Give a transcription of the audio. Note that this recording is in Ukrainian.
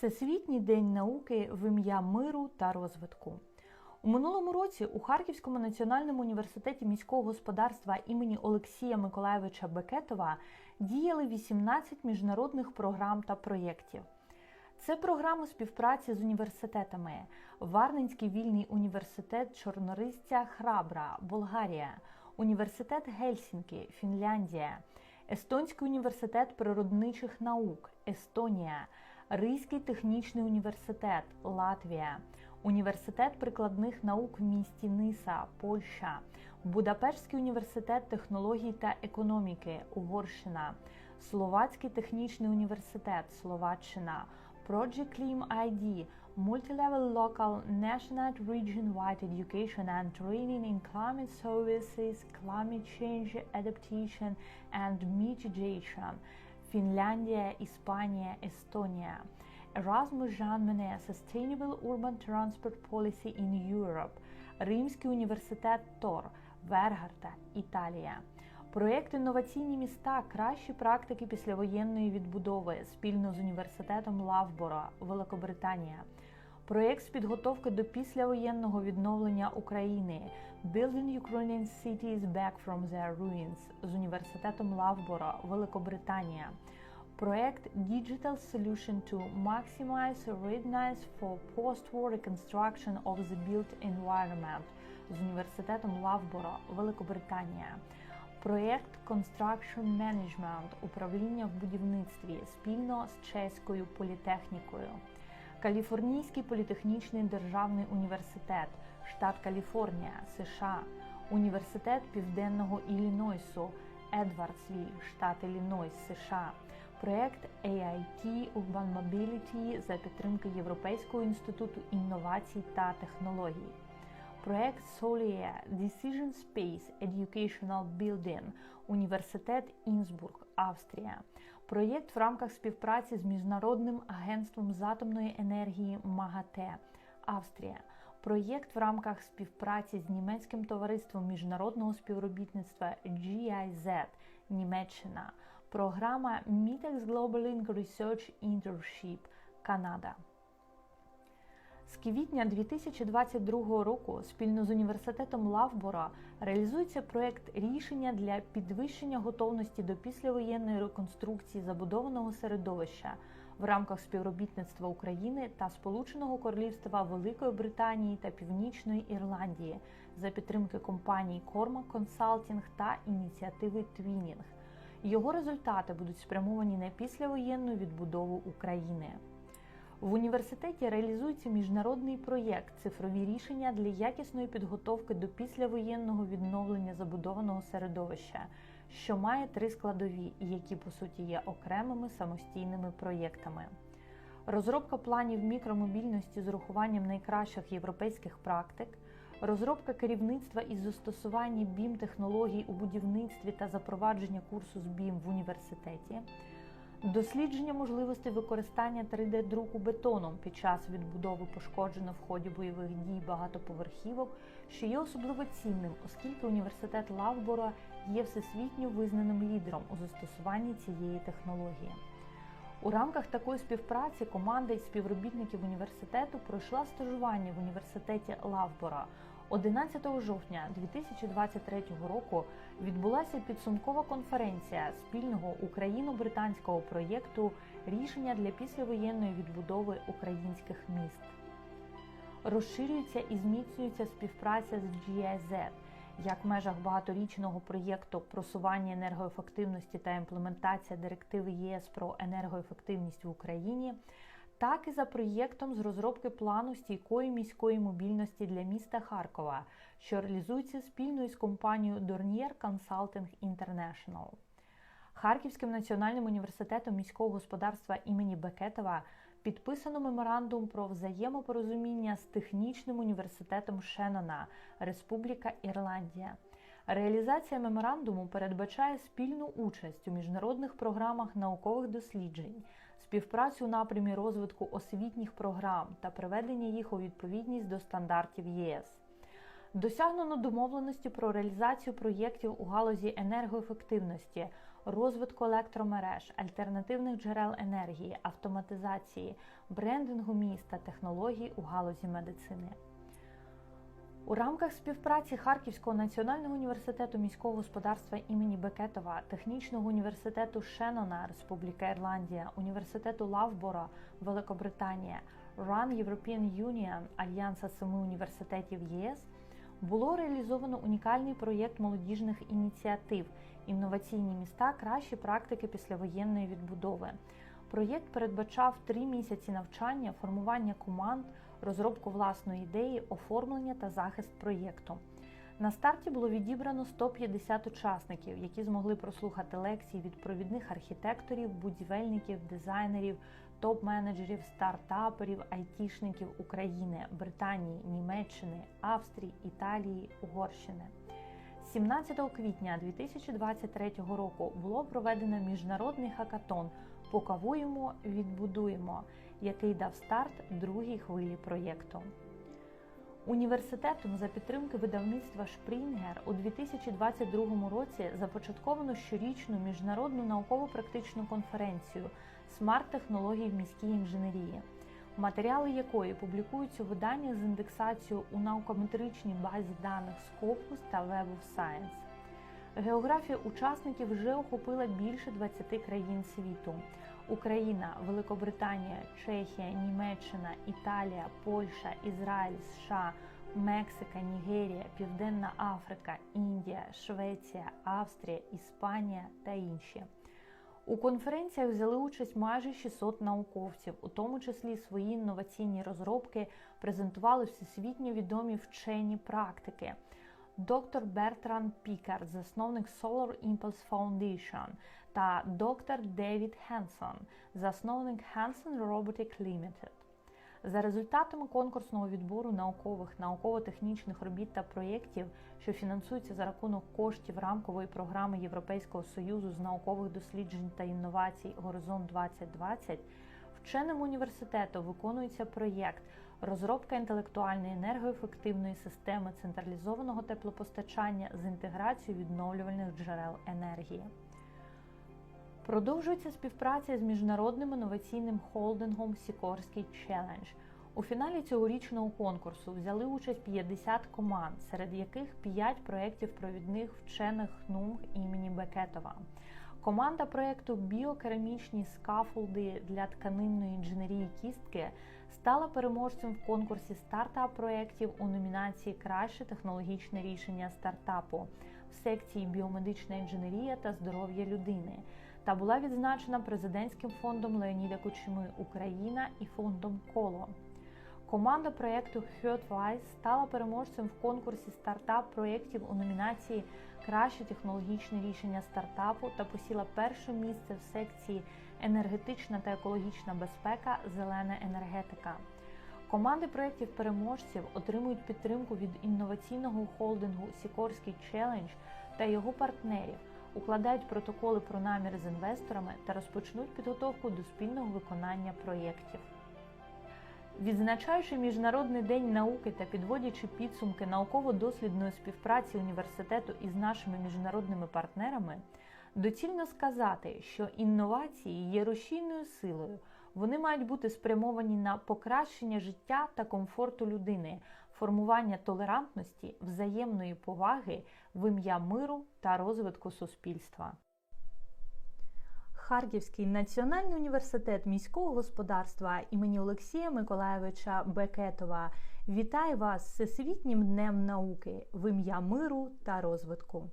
Всесвітній день науки в ім'я миру та розвитку. У минулому році у Харківському національному університеті міського господарства імені Олексія Миколаєвича Бекетова діяли 18 міжнародних програм та проєктів. Це програми співпраці з університетами: Варненський вільний університет Чорнорисця Храбра, Болгарія, Університет Гельсінкі, Фінляндія, Естонський університет природничих наук, Естонія, Ризький технічний університет, Латвія, Університет прикладних наук в місті Ниса, Польща, Будапештський університет технологій та економіки, Угорщина, Словацький технічний університет, Словаччина, Project Clim ID, Multilevel Local National Region-wide Education and Training in Climate Services, Climate Change Adaptation and Mitigation, Фінляндія, Іспанія, Естонія. Erasmus Jean Monnet Sustainable Urban Transport Policy in Europe, Римський університет Тор, Вергарта, Італія. Проєкт Інноваційні міста кращі практики післявоєнної відбудови спільно з університетом Лавбора, Великобританія. Проєкт з підготовки до післявоєнного відновлення України Building Ukrainian Cities Back from Their Ruins з університетом Лавбора, Великобританія. Проект Digital Solution to Maximize Readiness for Post-War Reconstruction of the Built Environment з університетом Лавбора, Великобританія. Проєкт Construction Management управління в будівництві спільно з чеською політехнікою. Каліфорнійський політехнічний державний університет, штат Каліфорнія, США, Університет Південного Іллінойсу, Едвардсвіль, штат Іллінойс, США. Проєкт AIT Urban Mobility за підтримки Європейського інституту інновацій та технологій. Проєкт Solier Decision Space Educational Building, Університет Інсбург, Австрія. Проєкт в рамках співпраці з Міжнародним агентством з атомної енергії МАГАТЕ, Австрія. Проєкт в рамках співпраці з німецьким товариством міжнародного співробітництва GIZ, Німеччина. Програма MITEX Global Link Research Internship, Канада. З квітня 2022 року спільно з університетом Лавбора реалізується проект рішення для підвищення готовності до післявоєнної реконструкції забудованого середовища в рамках співробітництва України та Сполученого Королівства Великої Британії та Північної Ірландії за підтримки компаній Cormac Consulting та ініціативи Twinning. Його результати будуть спрямовані на післявоєнну відбудову України. В університеті реалізується міжнародний проєкт Цифрові рішення для якісної підготовки до післявоєнного відновлення забудованого середовища, що має три складові, які по суті є окремими самостійними проєктами. Розробка планів мікромобільності з урахуванням найкращих європейських практик, розробка керівництва із застосування BIM технологій у будівництві та запровадження курсу з BIM в університеті. Дослідження можливостей використання 3D-друку бетоном під час відбудови пошкоджено в ході бойових дій багатоповерхівок, що є особливо цінним, оскільки університет Лавбора є всесвітньо визнаним лідером у застосуванні цієї технології. У рамках такої співпраці команда із співробітників університету пройшла стажування в університеті Лавбора. 11 жовтня 2023 року відбулася підсумкова конференція спільного україно-британського проєкту Рішення для післявоєнної відбудови українських міст. Розширюється і зміцнюється співпраця з GIZ як в межах багаторічного проєкту просування енергоефективності та імплементація директиви ЄС про енергоефективність в Україні так і за проєктом з розробки плану стійкої міської мобільності для міста Харкова, що реалізується спільно із компанією Dornier Consulting International. Харківським національним університетом міського господарства імені Бекетова підписано меморандум про взаємопорозуміння з технічним університетом Шеннона, Республіка Ірландія. Реалізація меморандуму передбачає спільну участь у міжнародних програмах наукових досліджень, співпрацю у напрямі розвитку освітніх програм та приведення їх у відповідність до стандартів ЄС. Досягнено домовленості про реалізацію проєктів у галузі енергоефективності, розвитку електромереж, альтернативних джерел енергії, автоматизації, брендингу міста, технологій у галузі медицини. У рамках співпраці Харківського національного університету міського господарства імені Бекетова, технічного університету Шеннона, Республіка Ірландія, університету Лавбора, Великобританія, RAN European Union, Альянса семи університетів ЄС було реалізовано унікальний проєкт молодіжних ініціатив інноваційні міста, кращі практики післявоєнної відбудови. Проєкт передбачав три місяці навчання, формування команд, розробку власної ідеї, оформлення та захист проєкту. На старті було відібрано 150 учасників, які змогли прослухати лекції від провідних архітекторів, будівельників, дизайнерів, топ-менеджерів, стартаперів, айтішників України, Британії, Німеччини, Австрії, Італії, Угорщини. 17 квітня 2023 року було проведено міжнародний хакатон Покавуємо, відбудуємо, який дав старт другій хвилі проєкту. Університетом за підтримки видавництва Шпрінгер у 2022 році започатковано щорічну міжнародну науково-практичну конференцію смарт-технологій в міській інженерії, матеріали якої публікуються у виданнях з індексацією у наукометричній базі даних Scopus та Web of Science. Географія учасників вже охопила більше 20 країн світу. Україна, Великобританія, Чехія, Німеччина, Італія, Польща, Ізраїль, США, Мексика, Нігерія, Південна Африка, Індія, Швеція, Австрія, Іспанія та інші. У конференціях взяли участь майже 600 науковців, у тому числі свої інноваційні розробки презентували всесвітньо відомі вчені практики. Доктор Бертран Пікард, засновник Solar Impulse Foundation, та доктор Девід Хенсон, засновник Hanson Robotic Limited. За результатами конкурсного відбору наукових, науково-технічних робіт та проєктів, що фінансуються за рахунок коштів рамкової програми Європейського союзу з наукових досліджень та інновацій Горизонт 2020, вченим університету виконується проєкт розробка інтелектуальної енергоефективної системи централізованого теплопостачання з інтеграцією відновлювальних джерел енергії. Продовжується співпраця з міжнародним інноваційним холдингом Сікорський Челендж. У фіналі цьогорічного конкурсу взяли участь 50 команд, серед яких 5 проєктів провідних вчених НУМ імені Бекетова. Команда проєкту Біокерамічні скафолди для тканинної інженерії кістки стала переможцем в конкурсі стартап проєктів у номінації Краще технологічне рішення стартапу в секції Біомедична інженерія та здоров'я людини та була відзначена президентським фондом Леоніда Кучми Україна і фондом Коло. Команда проєкту HeartWise стала переможцем в конкурсі стартап проєктів у номінації Краще технологічне рішення стартапу та посіла перше місце в секції Енергетична та екологічна безпека, зелена енергетика. Команди проєктів переможців отримують підтримку від інноваційного холдингу Сікорський Челендж та його партнерів укладають протоколи про наміри з інвесторами та розпочнуть підготовку до спільного виконання проєктів. Відзначаючи Міжнародний день науки та підводячи підсумки науково-дослідної співпраці університету із нашими міжнародними партнерами, доцільно сказати, що інновації є рушійною силою. Вони мають бути спрямовані на покращення життя та комфорту людини, формування толерантності, взаємної поваги в ім'я миру та розвитку суспільства. Харківський національний університет міського господарства імені Олексія Миколаєвича Бекетова вітає вас з Всесвітнім днем науки в ім'я миру та розвитку.